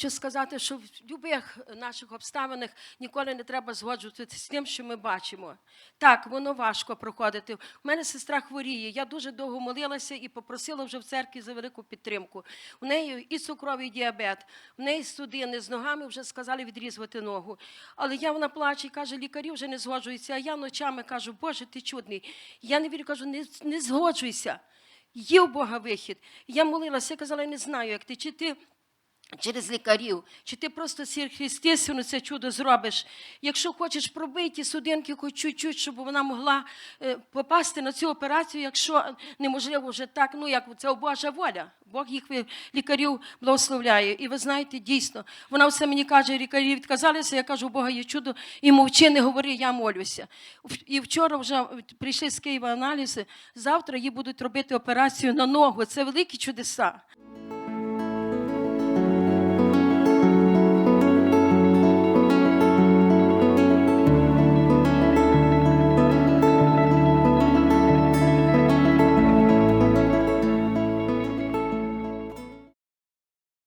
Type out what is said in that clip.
хочу сказати, що в будь-яких наших обставинах ніколи не треба згоджуватися з тим, що ми бачимо. Так, воно важко проходити. У мене сестра хворіє. Я дуже довго молилася і попросила вже в церкві за велику підтримку. У неї і цукровий діабет, у неї судини з ногами вже сказали відрізувати ногу. Але я вона плаче і каже, лікарі вже не згоджуються. А я ночами кажу, Боже, ти чудний. Я не вірю, кажу, не, не згоджуйся. Є у Бога вихід. Я молилася, я казала, я не знаю, як ти, чи ти через лікарів, чи ти просто сверхъестественно це чудо зробиш. Якщо хочеш пробити судинки хоч чуть-чуть, щоб вона могла е, попасти на цю операцію, якщо неможливо вже так, ну як це Божа воля. Бог їх лікарів благословляє. І ви знаєте, дійсно, вона все мені каже, лікарі відказалися, я кажу, у Бога є чудо, і мовчи, не говори, я молюся. І вчора вже прийшли з Києва аналізи, завтра їй будуть робити операцію на ногу. Це великі чудеса.